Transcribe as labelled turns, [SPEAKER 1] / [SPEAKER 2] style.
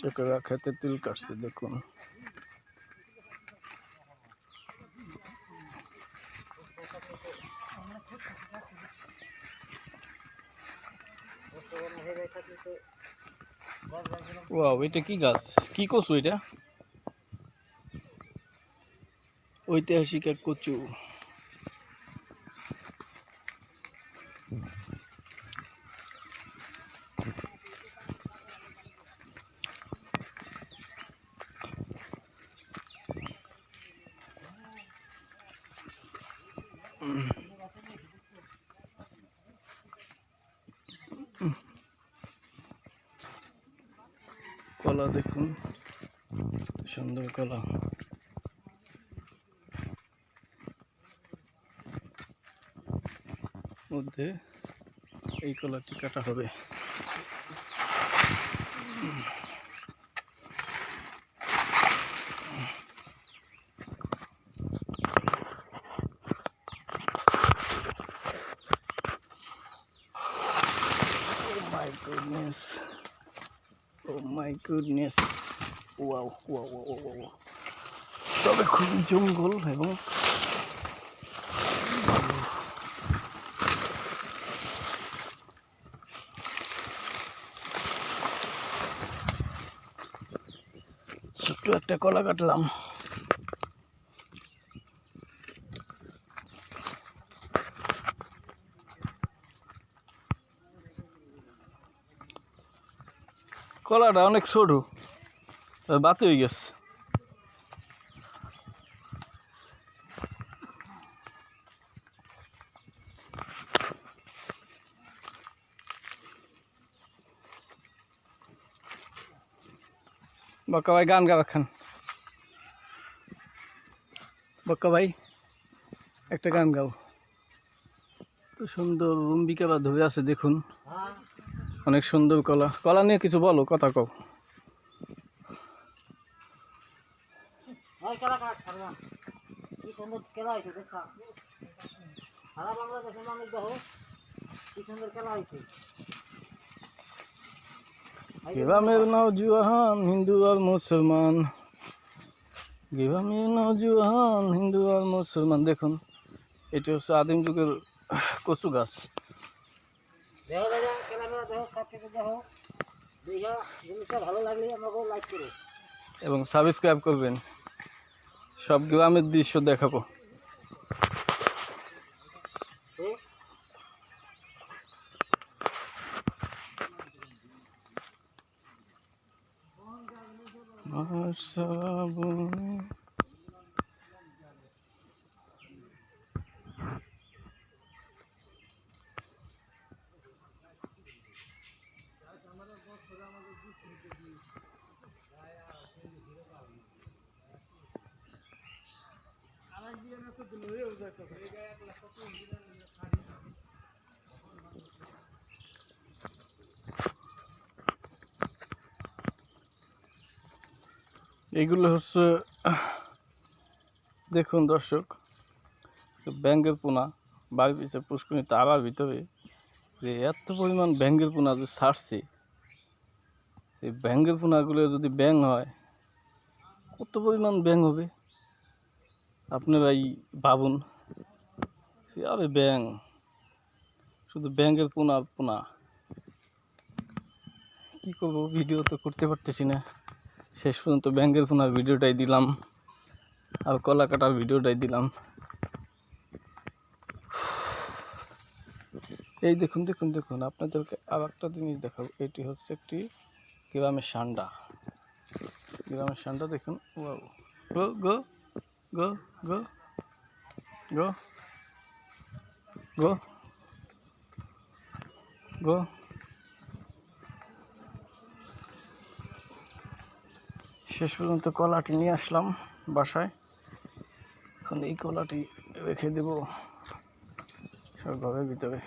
[SPEAKER 1] চোখেরা খেতে তিল কাটছে, দেখুন। ওয়াও এটা কি গাছ? কি কচু এটা? ঐতিহাসিক এক কচু। কলা দেখুন সুন্দর কলা। মধ্যে এই কলাটি কাটা হবে Oh my goodness. Oh my goodness. Wow wow wow wow তবে খুবই জঙ্গল এবং ছোট্ট একটা কলা কাটলাম কলাটা অনেক ছোট বাতে হয়ে গেছে। বক্কা ভাই গান গাও এখন বক্কা ভাই, একটা গান গাও। তো সুন্দর রুম্বিকা বা ধরে আছে, দেখুন। অনেক সুন্দর কলা। কলা নিয়ে কিছু বলো কথা কও। গ্রামের হিন্দু আর মুসলমান। গ্রামের নৌজুয়ান হিন্দু আর মুসলমান। দেখুন এটি হচ্ছে আদিম যুগের কচু গাছ
[SPEAKER 2] দেখো কিছু দেখো দেখা
[SPEAKER 1] এবং সাবস্ক্রাইব করবেন। সব গ্রামের দৃশ্য দেখাবো।
[SPEAKER 2] ঠিক
[SPEAKER 1] এগুলো হচ্ছে, দেখুন দর্শক ব্যাঙ্গের পোনা, বাড়ির পিছিয়ে পুষ্করণী তারার ভিতরে যে এত পরিমাণ ব্যাঙ্গের পোনা যে ছাড়ছে এই ব্যাঙ্গের পোনাগুলো যদি ব্যাং হয়, কত পরিমাণ ব্যাং হবে? আপনি ভাই ভাবুন। আরে ব্যাং, শুধু ব্যাঙ্গের পোনা পোনা কী করব, ভিডিও তো করতে পারতেছি না। শেষ পর্যন্ত ব্যাঙ্গের পোনার ভিডিওটাই দিলাম, আর কলা কাটার ভিডিওটাই দিলাম। এই দেখুন দেখুন দেখুন, আপনাদেরকে আর একটা জিনিস দেখাবো। এটি হচ্ছে একটি গ্রামের সান্ডা গ্রামের সান্ডা দেখুন? গো গো গো গো গো গো গো শেষ পর্যন্ত কলাটি নিয়ে আসলাম বাসায়। এখন এই কলাটি রেখে দেব সব ঘরের ভিতরে।